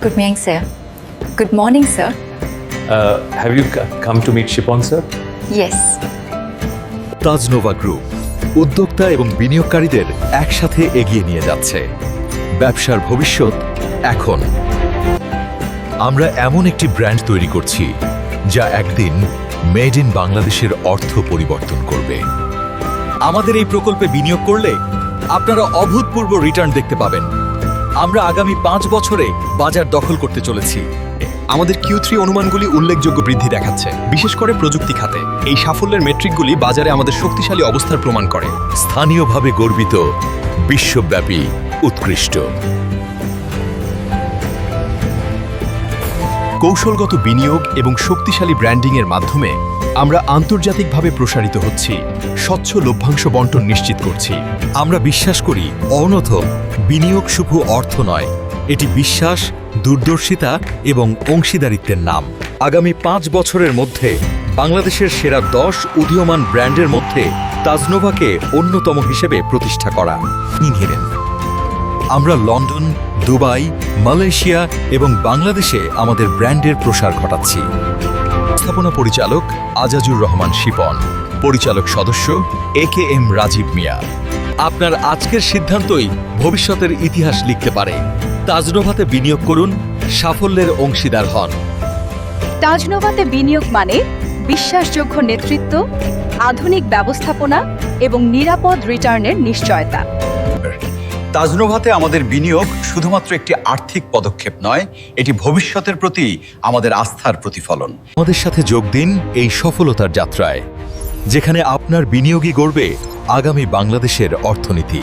Good morning, sir. Good morning, sir. Uh, have you c- come to meet Shipon, sir? Yes. Tajnova group উদ্যোক্তা এবং বিনিয়োগকারীদের একসাথে এগিয়ে নিয়ে যাচ্ছে ব্যবসার ভবিষ্যৎ এখন আমরা এমন একটি ব্র্যান্ড তৈরি করছি যা একদিন মেড ইন বাংলাদেশের অর্থ পরিবর্তন করবে আমাদের এই প্রকল্পে বিনিয়োগ করলে আপনারা অভূতপূর্ব রিটার্ন দেখতে পাবেন আমরা আগামী পাঁচ বছরে বাজার দখল করতে চলেছি। আমাদের কিউ থ্রি অনুমানগুলি উল্লেখযোগ্য বৃদ্ধি দেখাচ্ছে, বিশেষ করে প্রযুক্তি খাতে। এই সাফল্যের মেট্রিকগুলি বাজারে আমাদের শক্তিশালী অবস্থার প্রমাণ করে। স্থানীয়ভাবে গর্বিত, বিশ্বব্যাপী, উৎকৃষ্ট। কৌশলগত বিনিয়োগ এবং শক্তিশালী ব্র্যান্ডিংয়ের মাধ্যমে আমরা আন্তর্জাতিকভাবে প্রসারিত হচ্ছি, স্বচ্ছ লভ্যাংশ বন্টন নিশ্চিত করছি। আমরা বিশ্বাস করি অনথ বিনিয়োগ শুধু অর্থ নয়। এটি বিশ্বাস, দূরদর্শিতা এবং অংশীদারিত্বের নাম। আগামী পাঁচ বছরের মধ্যে বাংলাদেশের সেরা দশ উদীয়মান ব্র্যান্ডের মধ্যে তাজনোভাকে অন্যতম হিসেবে প্রতিষ্ঠা করা। ইনহিরেন আমরা লন্ডন, দুবাই, মালয়েশিয়া এবং বাংলাদেশে আমাদের ব্র্যান্ডের প্রসার ঘটাচ্ছি। স্থাপনা পরিচালক আজাজুর রহমান শিপন, পরিচালক সদস্য এ কে এম রাজীব মিয়া। আপনার আজকের সিদ্ধান্তই ভবিষ্যতের ইতিহাস লিখতে পারে। তাজনোভাতে বিনিয়োগ করুন, সাফল্যের অংশীদার হন। তাজনোভাতে বিনিয়োগ মানে বিশ্বাসযোগ্য নেতৃত্ব, আধুনিক ব্যবস্থাপনা এবং নিরাপদ রিটার্নের নিশ্চয়তা। তাজনোভাতে আমাদের বিনিয়োগ শুধুমাত্র একটি আর্থিক পদক্ষেপ নয়, এটি ভবিষ্যতের প্রতি আমাদের আস্থার প্রতিফলন। আমাদের সাথে যোগ দিন এই সফলতার যাত্রায়, যেখানে আপনার বিনিয়োগই গড়বে আগামী বাংলাদেশের অর্থনীতি।